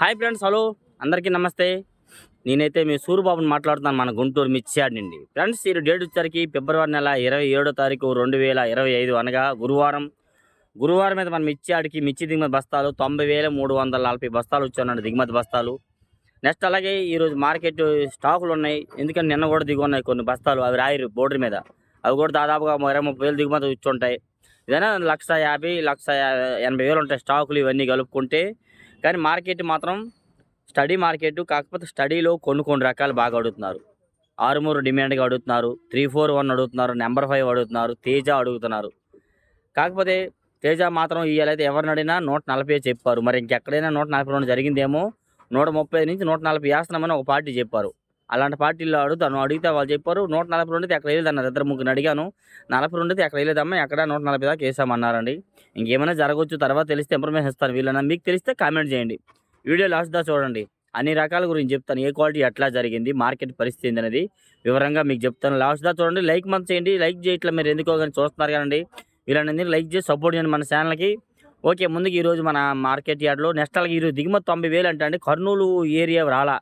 Hi friends hello. అందరికీ నమస్తే. నేనైతే మీ సూరిబాబుని మాట్లాడుతున్నాను మన గుంటూరు మిర్చియాడ్ నుండి. ఫ్రెండ్స్ ఈ డేట్ వచ్చరికి ఫిబ్రవరి నెల ఇరవై ఏడో తారీఖు రెండు వేల ఇరవై ఐదు అనగా గురువారం. గురువారం మీద మన మిర్చియాడికి మిర్చి దిగుమతి బస్తాలు తొంభై వేల మూడు వందల నలభై బస్తాలు వచ్చానండి దిగుమతి బస్తాలు. నెక్స్ట్ అలాగే ఈరోజు మార్కెట్ స్టాకులు ఉన్నాయి. ఎందుకంటే నిన్న కూడా దిగు ఉన్నాయి కొన్ని బస్తాలు అవి రాయరు బోర్డర్ మీద. అవి కూడా దాదాపుగా ఇరవై ముప్పై వేలు దిగుమతి వచ్చి ఉంటాయి. ఏదైనా లక్ష యాభై లక్ష ఎనభై వేలు ఉంటాయి స్టాకులు ఇవన్నీ కలుపుకుంటే. కానీ మార్కెట్ మాత్రం స్టడీ మార్కెట్ కాకపోతే స్టడీలో కొన్ని కొన్ని రకాలు బాగా అడుగుతున్నారు. ఆరుమూరు డిమాండ్గా అడుగుతున్నారు. త్రీ ఫోర్ వన్ అడుగుతున్నారు. నెంబర్ ఫైవ్ అడుగుతున్నారు. తేజ అడుగుతున్నారు. కాకపోతే తేజ మాత్రం ఇవాళైతే ఎవరిని అడిగినా నూట నలభై చెప్పారు. మరి ఇంకెక్కడైనా నూట నలభై రెండు జరిగిందేమో నూట ముప్పై నుంచి నూట నలభై వేస్తున్నామని ఒక పార్టీ చెప్పారు. అలాంటి పార్టీలో అడుగుతాను అడిగితే వాళ్ళు చెప్పారు నూట నలభై రెండు అయితే ఎక్కడ వేయలేదు అన్నారు. ఇద్దరు ముగ్గురు అడిగాను. నలభై రెండు అయితే ఎక్కడ వేయలేదమ్మా ఎక్కడ నూట నలభై దాకా వేసామన్నారండి. ఇంకేమైనా జరగవచ్చు తర్వాత తెలిస్తే ఇన్ఫర్మేషన్ ఇస్తాను వీళ్ళన్నా మీకు తెలిస్తే కామెంట్ చేయండి. వీడియో లాస్ట్ దా చూడండి. అన్ని రకాల గురించి చెప్తాను. ఏ క్వాలిటీ ఎట్లా జరిగింది మార్కెట్ పరిస్థితి అనేది వివరంగా మీకు చెప్తాను. లాస్ట్ దా చూడండి. లైక్ మంత్ చేయండి. లైక్ చేయట్లా మీరు ఎందుకో కానీ చూస్తున్నారు కదండి వీళ్ళని లైక్ చేసి సపోర్ట్ చేయండి మన ఛానల్కి ఓకే ముందుకు ఈరోజు మన మార్కెట్ యార్డ్లో నెక్స్ట్ అలాగే ఈరోజు దిగుమతి తొంభై వేలు అంటే అండి కర్నూలు ఏరియా రాలా.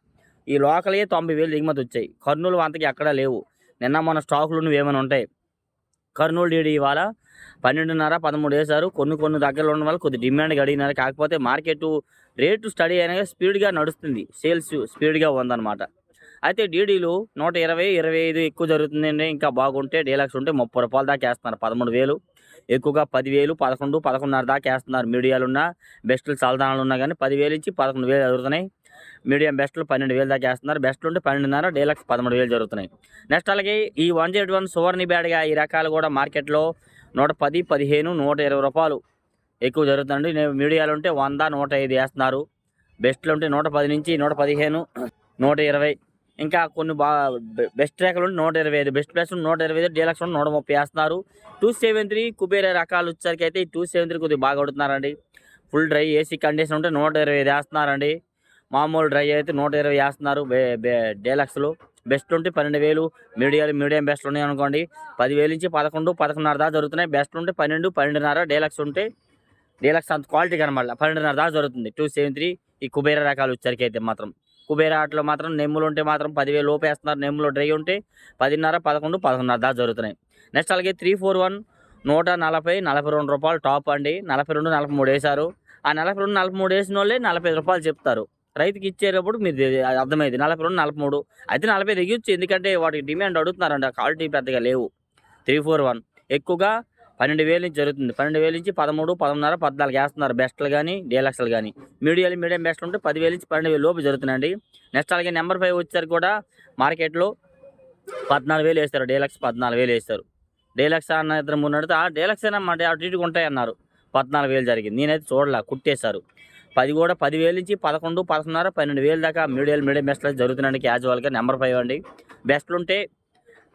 ఈ లోకలే తొంభై వేలు దిగుమతి వచ్చాయి. కర్నూలు వంతకి ఎక్కడా లేవు. నిన్న మన స్టాకులు నువ్వేమైనా ఉంటాయి? కర్నూలు డీడీ ఇవాళ పన్నెండున్నర పదమూడు వేశారు. కొన్ని కొన్ని దగ్గరలో ఉన్న వాళ్ళు కొద్ది డిమాండ్ అడిగినారు కాకపోతే మార్కెట్ రేటు స్టడీ అనేది స్పీడ్గా నడుస్తుంది. సేల్స్ స్పీడ్గా ఉందన్నమాట. అయితే డీడీలు నూట ఇరవై ఇరవై ఐదు ఎక్కువ జరుగుతుందండి. ఇంకా బాగుంటే డీలక్స్ ఉంటే ముప్పై రూపాయల దాకా వేస్తున్నారు. పదమూడు వేలు. ఎక్కువగా పదివేలు పదకొండు పదకొండున్నర దాకా వేస్తున్నారు. మీడియాలు ఉన్నా చల్దానాలు ఉన్నా కానీ పదివేలు ఇచ్చి పదకొండు వేలు జరుగుతున్నాయి మీడియం బెస్ట్లు పన్నెండు వేలు దాకా వేస్తున్నారు. బెస్ట్లు ఉంటే పన్నెండున్నర డీలక్స్ పదమూడు వేలు జరుగుతున్నాయి. నెక్స్ట్ అలాగే ఈ వన్ జెడ్ వన్ సువర్ణి బ్యాడ్గా ఈ రకాలు కూడా మార్కెట్లో నూట పది పదిహేను నూట ఇరవై రూపాయలు ఎక్కువ జరుగుతుందండి. నేను మీడియాలు ఉంటే వంద నూట ఐదు వేస్తున్నారు. బెస్ట్లు ఉంటే నూట పది నుంచి నూట పదిహేను నూట ఇరవై. ఇంకా కొన్ని బాగా బెస్ట్ రేఖలు ఉంటే నూట ఇరవై ఐదు. బెస్ట్ ప్లస్ నూట ఇరవై ఐదు డీలక్స్ ఉంటే నూట ముప్పై వేస్తున్నారు. టూ సెవెన్ త్రీ కుబేర రకాలు వచ్చేసరికి అయితే ఈ టూ సెవెన్ త్రీ కొద్దిగా బాగా కొడుతున్నారండి. ఫుల్ డ్రై ఏసీ కండిషన్ ఉంటే నూట ఇరవై ఐదు వేస్తున్నారండి. మామూలు డ్రై అయితే నూట ఇరవై వేస్తున్నారు. బే బెస్ట్ ఉంటే పన్నెండు వేలు. మీడియాలు మీడియం బెస్ట్లు ఉన్నాయి అనుకోండి. పదివేలు నుంచి పదకొండు పదకొండున్నర దాకా జరుగుతున్నాయి. బెస్ట్ ఉంటే పన్నెండు పన్నెండున్నర. డీలక్స్ ఉంటే డీలక్స్ అంత క్వాలిటీ కనబడాలి. పన్నెండున్నర దాకా జరుగుతుంది. టూ సెవెన్ త్రీ ఈ కుబేర రకాలు వచ్చరికి అయితే మాత్రం. కుబేర ఆటలో మాత్రం నెమ్ములు ఉంటే మాత్రం పదివేలు లోపు వేస్తున్నారు. నెమ్ములు డ్రై ఉంటే పదిన్నర పదకొండు పదకొండున్నర దాకా జరుగుతున్నాయి. నెక్స్ట్ అలాగే త్రీ ఫోర్ వన్ నూట నలభై నలభై రెండు రూపాయలు టాప్ అండి. నలభై రెండు నలభై మూడు వేశారు. ఆ నలభై రెండు నలభై మూడు వేసిన వాళ్ళే నలభై రూపాయలు చెప్తారు. రైతుకి ఇచ్చేటప్పుడు మీరు అర్థమైంది. నలభై రెండు నలభై మూడు. అయితే నలభై తెగించు ఎందుకంటే వాటికి డిమాండ్ అడుగుతున్నారండి ఆ క్వాలిటీ పెద్దగా లేవు. Three four one. ఎక్కువగా పన్నెండు వేల నుంచి జరుగుతుంది. పన్నెండు వేల నుంచి పదమూడు పదమూడున్నర పద్నాలుగు వేస్తున్నారు బెస్ట్లు కానీ డీలక్స్లు కానీ మీడియాలు మీడియం బెస్ట్లు ఉంటే పదివేల నుంచి పన్నెండు వేలు లోపు జరుగుతున్నాయండి నెక్స్ట్ అలాగే నెంబర్ ఫైవ్ వచ్చేసరికి కూడా మార్కెట్లో పద్నాలుగు వేలు వేస్తారు. డీలక్స్ పద్నాలుగు వేలు వేస్తారు. డీలక్స్ అన్న ఇద్దరు మూడు నడితే ఆ డీలక్స్ అయినా మాట అటు ఇటు ఉంటాయి అన్నారు పద్నాలుగు వేలు జరిగింది. నేనైతే చూడలే. కుట్టేశారు. పది కూడా పదివేలు నుంచి పదకొండు పదకొండున్నర పన్నెండు వేలు దాకా మీడియం మీడియం బెస్ట్లు జరుగుతుందండి క్యాజువల్గా నెంబర్ ఫైవ్ అండి. బెస్ట్లు ఉంటే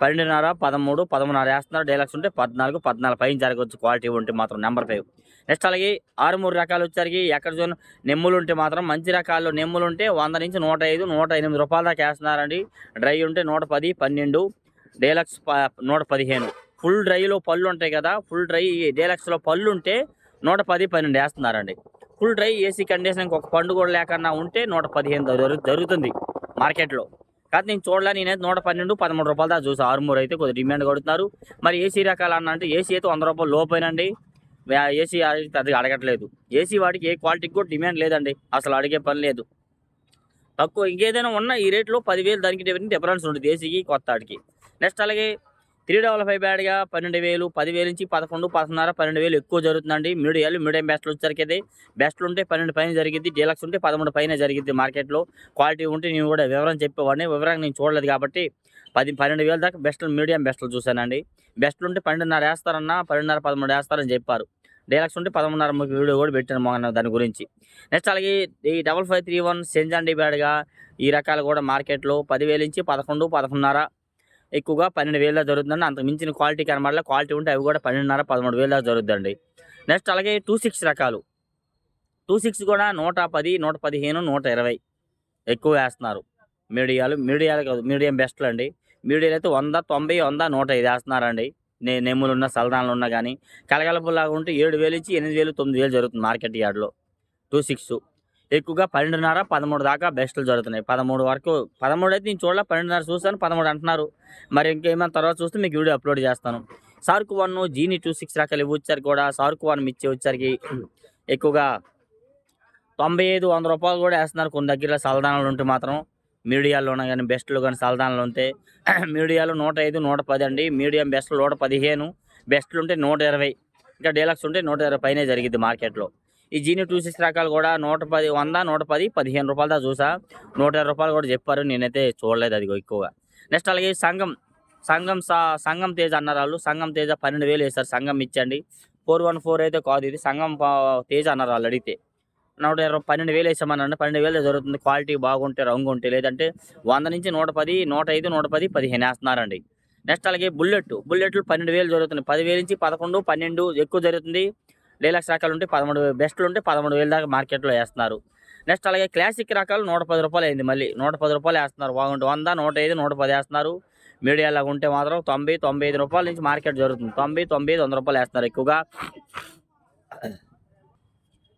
పన్నెండున్నర పదమూడు పదమూడున్నర వేస్తున్నారు. డైలాక్స్ ఉంటే పద్నాలుగు పద్నాలుగు పైన జరగవచ్చు. క్వాలిటీ ఉంటే మాత్రం నెంబర్ ఫైవ్. నెక్స్ట్ అలాగే ఆరు మూడు రకాలు వచ్చేసరికి ఎక్కడ చూసిన నెమ్ములు ఉంటే మాత్రం మంచి రకాల్లో నెమ్ములు ఉంటే వంద నుంచి నూట ఐదు నూట ఎనిమిది రూపాయల దాకా వేస్తున్నారండి. డ్రై ఉంటే నూట పది పన్నెండు. డైలాక్స్ ప- నూట పదిహేను. ఫుల్ డ్రైలో పళ్ళు ఉంటాయి కదా ఫుల్ డ్రై డైలాక్స్లో పళ్ళు ఉంటే నూట పది పన్నెండు వేస్తున్నారండి. ఫుల్ డ్రై ఏసీ కండిషన్ ఇంకొక పండు కూడా లేకుండా ఉంటే నూట పదిహేను జరుగుతుంది మార్కెట్లో. కాదు నేను చూడలే నేనైతే నూట పన్నెండు పదమూడు రూపాయలు దాకా చూసి. ఆరుమూరు అయితే కొద్దిగా డిమాండ్ కొడుతున్నారు. మరి ఏసీ రకాలు అన్న అంటే ఏసీ అయితే వంద రూపాయలు లోపేనండి. ఏసీ పెద్దగా అడగట్లేదు. ఏసీ వాడికి ఏ క్వాలిటీకి కూడా డిమాండ్ లేదండి. అసలు అడిగే పని లేదు. తక్కువ ఇంకేదైనా ఉన్నా ఈ రేట్లో పదివేలు దానికి డిఫరెన్స్ ఉంటుంది. ఏసీకి కొత్త ఆడికి. నెక్స్ట్ అలాగే త్రీ డబల్ ఫైవ్ బ్యాడ్గా పన్నెండు వేలు పదివేలు నుంచి పదకొండు పదకొండున్నర పన్నెండు వేలు ఎక్కువ జరుగుతుందండి. మీడియాలు మీడియం బెస్ట్లు వచ్చరికి బెస్ట్లు ఉంటే పన్నెండు పైన జరిగింది డీలక్స్ ఉంటే పదమూడు పైన జరిగింది మార్కెట్లో. క్వాలిటీ ఉంటే నేను కూడా వివరం చెప్పేవాడిని. వివరంగా నేను చూడలేదు కాబట్టి పది పన్నెండు వేల దాకా బెస్ట్లు మీడియం బెస్ట్లు చూశానండి. బెస్ట్లు ఉంటే పన్నెండున్నర వేస్తారన్నా పన్నెండున్నర పదమూడు వేస్తారని చెప్పారు. డీలక్స్ ఉంటే పదమూడున్నర మీకు వీడియో కూడా పెట్టాను మొన్న దాని గురించి. నెక్స్ట్ అలాగే ఈ డబల్ ఫైవ్ త్రీ వన్ సెంజాండి బ్యాడ్గా ఈ రకాలు కూడా మార్కెట్లో పదివేల నుంచి పదకొండు పదకొండున్నర ఎక్కువగా పన్నెండు వేల దాకా జరుగుతుందండి. అంతకు మించిన క్వాలిటీ కనబడాల. క్వాలిటీ ఉంటే అవి కూడా పన్నెండున్నర పదమూడు వేల దాకా జరుగుతుందండి నెక్స్ట్ అలాగే టూ సిక్స్ రకాలు. టూ సిక్స్ కూడా నూట పది నూట పదిహేను నూట ఇరవై ఎక్కువ వేస్తున్నారు. మీడియాలు మీడియాలు కాదు మీడియం బెస్ట్లు అండి. మీడియాలు అయితే వంద తొంభై వంద నూట ఐదు వేస్తున్నారండి. నే నెమ్ములు ఉన్న సలదానాలు ఉన్నా కానీ కలగలపులాగా ఉంటే ఏడు వేలు నుంచి ఎనిమిది వేలు తొమ్మిది వేలు జరుగుతుంది మార్కెట్ యార్డ్లో. టూ సిక్స్ ఎక్కువగా పన్నెండున్నర పదమూడు దాకా బెస్ట్లు జరుగుతున్నాయి. పదమూడు వరకు పదమూడు అయితే నేను చూడాల పన్నెండున్నర చూస్తాను పదమూడు అంటున్నారు. మరి ఇంకేమైనా తర్వాత చూస్తే మీకు వీడియో అప్లోడ్ చేస్తాను. సార్కు వన్ జీని టూ సిక్స్ రకాలు ఇవి వచ్చారు కూడా. సార్కు వన్ మిర్చి వచ్చరికి ఎక్కువగా తొంభై ఐదు వంద రూపాయలు కూడా వేస్తున్నారు. కొన్ని దగ్గర సలదానాలు ఉంటే మాత్రం మీడియాలో కానీ బెస్ట్లు కానీ సలదానాలు ఉంటే మీడియాలో నూట ఐదు నూట పది అండి. మీడియం బెస్ట్లు నూట పదిహేను బెస్ట్లు ఉంటే నూట ఇరవై. ఇంకా డీలక్స్ ఉంటే నూట ఇరవై పైనే జరిగింది మార్కెట్లో ఈ జీని టూ సిక్స్ రకాలు కూడా నూట పది వంద నూట పది పదిహేను రూపాయల దా చూసా. నూట ఇరవై రూపాయలు కూడా చెప్పారు నేనైతే చూడలేదు అది ఎక్కువగా. నెక్స్ట్ అలాగే సంఘం సంఘం సా సంఘం తేజ అన్నారు వాళ్ళు. సంఘం తేజ పన్నెండు వేలు వేస్తారు సంఘం ఇచ్చండి. ఫోర్ వన్ ఫోర్ అయితే కాదు ఇది సంఘం తేజ్ తేజ అన్నారు వాళ్ళు అడిగితే. నూట ఇరవై పన్నెండు వేలు వేసామనండి పన్నెండు వేలు జరుగుతుంది క్వాలిటీ బాగుంటే రంగు ఉంటే లేదంటే వంద నుంచి నూట పది నూట ఐదు నూట పది పదిహేను వేస్తున్నారండి. నెక్స్ట్ అలాగే బుల్లెట్ బుల్లెట్లు పన్నెండు వేలు జరుగుతుంది పదివేలు నుంచి పదకొండు పన్నెండు ఎక్కువ జరుగుతుంది. డీలక్స్ రకాలు ఉంటే పదమూడు బెస్ట్లు ఉంటే పదమూడు వేలు దాకా మార్కెట్లో వేస్తున్నారు. నెక్స్ట్ అలాగే క్లాసిక్ రకాలు నూట పది రూపాయలు అయింది మళ్ళీ. నూట పది రూపాయలు వేస్తున్నారు. బాగుంటే వంద నూట ఐదు నూట పది వేస్తున్నారు. మీడియాలో ఉంటే మాత్రం తొంభై తొంభై ఐదు రూపాయల నుంచి మార్కెట్ జరుగుతుంది. తొంభై తొంభై ఐదు వంద రూపాయలు వేస్తున్నారు ఎక్కువగా.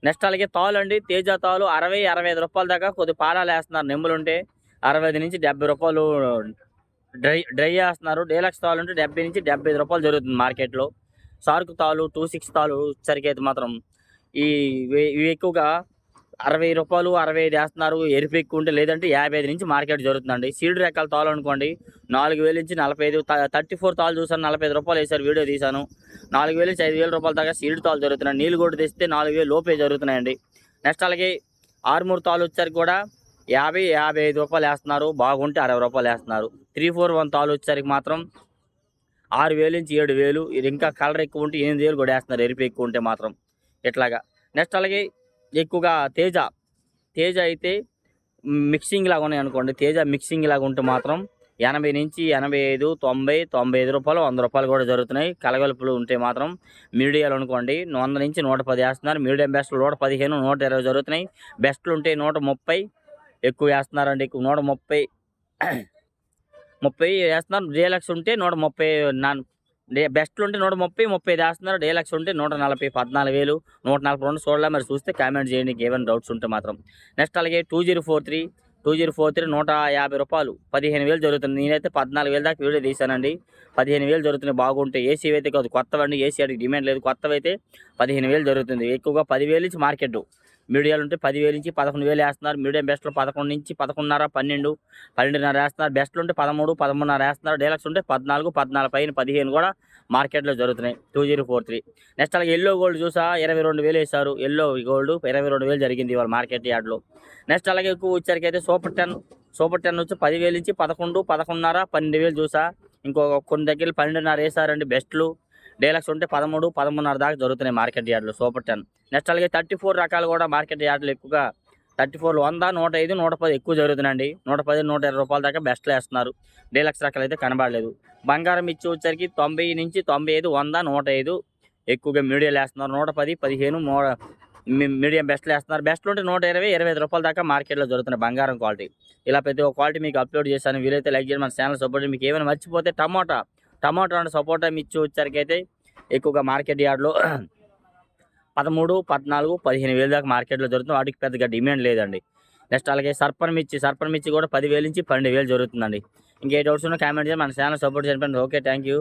నెక్స్ట్ అలాగే తాలు అండి. తేజ తాలు అరవై అరవై ఐదు రూపాయల దాకా కొద్ది పాలాలు వేస్తున్నారు. నెమ్ములు ఉంటే అరవై ఐదు నుంచి డెబ్బై రూపాయలు డ్రై డ్రై వేస్తున్నారు. డీలక్స్ తాలు ఉంటే డెబ్బై నుంచి డెబ్బై ఐదు రూపాయలు జరుగుతుంది మార్కెట్లో. సార్కు తాలు టూ సిక్స్ తాలు సరికి అయితే మాత్రం. ఈ ఇవి- ఎక్కువగా అరవై రూపాయలు అరవై ఐదు వేస్తున్నారు ఎరుపు ఎక్కువ ఉంటే లేదంటే యాభై ఐదు నుంచి మార్కెట్ జరుగుతుందండి. సీడ్ రకాల తాలు అనుకోండి నాలుగు వేల నుంచి నలభై ఐదు థర్టీ ఫోర్ తాలు చూసాను నలభై ఐదు రూపాయలు వేసారు వీడియో తీశాను. నాలుగు వేల నుంచి ఐదు వేల రూపాయల దాకా సీడ్ తాలు జరుగుతున్నాయి. నీళ్ళు కూడా తెస్తే నాలుగు వేలు లోపే జరుగుతున్నాయండి. నెక్స్ట్ అలాగే ఆరుమూరు తాలు వచ్చారు కూడా యాభై యాభై ఐదు రూపాయలు వేస్తున్నారు బాగుంటే అరవై రూపాయలు వేస్తున్నారు. త్రీ ఫోర్ వన్ తాలు వచ్చరికి మాత్రం ఆరు వేలు నుంచి ఏడు వేలు ఇది ఇంకా కలర్ ఎక్కువ ఉంటే ఎనిమిది వేలు కూడా వేస్తున్నారు. ఎరుపు ఎక్కువ ఉంటే మాత్రం ఇట్లాగా. నెక్స్ట్ అలాగే ఎక్కువగా తేజ. తేజ అయితే మిక్సింగ్ లాగా ఉన్నాయి అనుకోండి. తేజ మిక్సింగ్ లాగా ఉంటే మాత్రం ఎనభై నుంచి ఎనభై ఐదు తొంభై తొంభై ఐదు రూపాయలు వంద రూపాయలు కూడా జరుగుతున్నాయి. కలగలుపులు ఉంటే మాత్రం మీడియాలు అనుకోండి వంద నుంచి నూట పది వేస్తున్నారు. మీడియం బెస్ట్లు నూట పదిహేను నూట ఇరవై జరుగుతున్నాయి. బెస్ట్లు ఉంటే నూట ముప్పై ఎక్కువ వేస్తున్నారండి. ఎక్కువ నూట ముప్పై ముప్పై వేస్తున్నారు. డీలక్స్ ఉంటే నూట ముప్పై నాన్ డే బెస్ట్లు ఉంటే నూట ముప్పై ముప్పై వేస్తున్నారు. డీలక్స్ ఉంటే నూట నలభై పద్నాలుగు వేలు నూట నలభై రెండు చూడాలి మరి చూస్తే కామెంట్ చేయండి. ఏమైనా డౌట్స్ ఉంటే మాత్రం. నెక్స్ట్ అలాగే two zero four three two zero four three నూట యాభై రూపాయలు పదిహేను వేలు జరుగుతుంది. నేనైతే పద్నాలుగు వేలు దాకా వీడియో తీశానండి. పదిహేను వేలు జరుగుతుంది బాగుంటే ఏసీ అయితే కాదు కొత్తవండి. ఏసీ అడిగి డిమాండ్ లేదు. కొత్తవైతే పదిహేను వేలు జరుగుతుంది. ఎక్కువగా పదివేలు నుంచి మార్కెట్ మీడియాలు ఉంటే పదివేలు నుంచి పదకొండు వేలు వేస్తున్నారు. మీడియం బెస్ట్లో పదకొండు నుంచి పదకొండున్నర పన్నెండు పన్నెండున్నర వేస్తున్నారు. బెస్ట్లు ఉంటే పదమూడు పదమూడున్నర వేస్తున్నారు. డీలక్స్ ఉంటే పద్నాలుగు పద్నాలుగు పైన పదిహేను కూడా మార్కెట్లో జరుగుతున్నాయి. Two zero four three. Next అలాగే ఎల్లో గోల్డ్ చూసా ఇరవై రెండు వేలు వేశారు. ఎల్లో గోల్డ్ ఇరవై రెండు వేలు జరిగింది ఇవాళ మార్కెట్ యార్డ్లో. నెక్స్ట్ అలాగే ఎక్కువ వచ్చరికి అయితే సూపర్ టెన్ సూపర్ టెన్ వచ్చి పదివేలు నుంచి పదకొండు పదకొండున్నర పన్నెండు వేలు చూసా. ఇంకో కొన్ని దగ్గర పన్నెండున్నర వేసారండి బెస్ట్లు. డీలక్స్ ఉంటే పదమూడు పదమూడున్నర దాకా జరుగుతున్నాయి మార్కెట్ యార్డ్లు సూపర్ టెన్. నెక్స్ట్ అలాగే థర్టీ ఫోర్ రకాలు కూడా మార్కెట్ యార్డ్లు ఎక్కువగా. థర్టీ ఫోర్లు వంద నూట ఐదు నూట పది ఎక్కువ జరుగుతుందండి నూట పది నూట ఇరవై రూపాయల దాకా బెస్ట్లో వేస్తున్నారు. డీలక్స్ రకాలు అయితే కనబడలేదు. బంగారం ఇచ్చి వచ్చరికి తొంభై నుంచి తొంభై ఐదు వంద నూట ఐదు ఎక్కువగా మీడియాలు వేస్తున్నారు. నూట పది పదిహేను మూ మీడియం బెస్ట్లు వేస్తున్నారు. బెస్ట్లు ఉంటే నూట ఇరవై ఇరవై ఐదు రూపాయల దాకా మార్కెట్లో జరుగుతున్నాయి బంగారం క్వాలిటీ ఇలా ప్రతి ఒక్క క్వాలిటీ మీకు అప్లోడ్ చేశాను. వీలైతే లైక్ చేయండి. మన ఛానల్ సపోర్ట్ మీకు ఏమైనా మర్చిపోతే టమాటా టమోటా అంటే సపోటా మిర్చి వచ్చరికి అయితే ఎక్కువగా మార్కెట్ యార్డ్లో పదమూడు పద్నాలుగు పదిహేను వేలు దాకా మార్కెట్లో జరుగుతుంది. వాటికి పెద్దగా డిమాండ్ లేదండి. నెక్స్ట్ అలాగే సర్పన్ మిర్చి సర్పన్ మిర్చి కూడా పదివేలు నుంచి పన్నెండు వేలు జరుగుతుందండి. ఇంకే డౌట్స్ ఉన్నా కామెంట్ చేయండి. మన ఛానల్ సపోర్ట్ చేయండి ఓకే థ్యాంక్ యూ.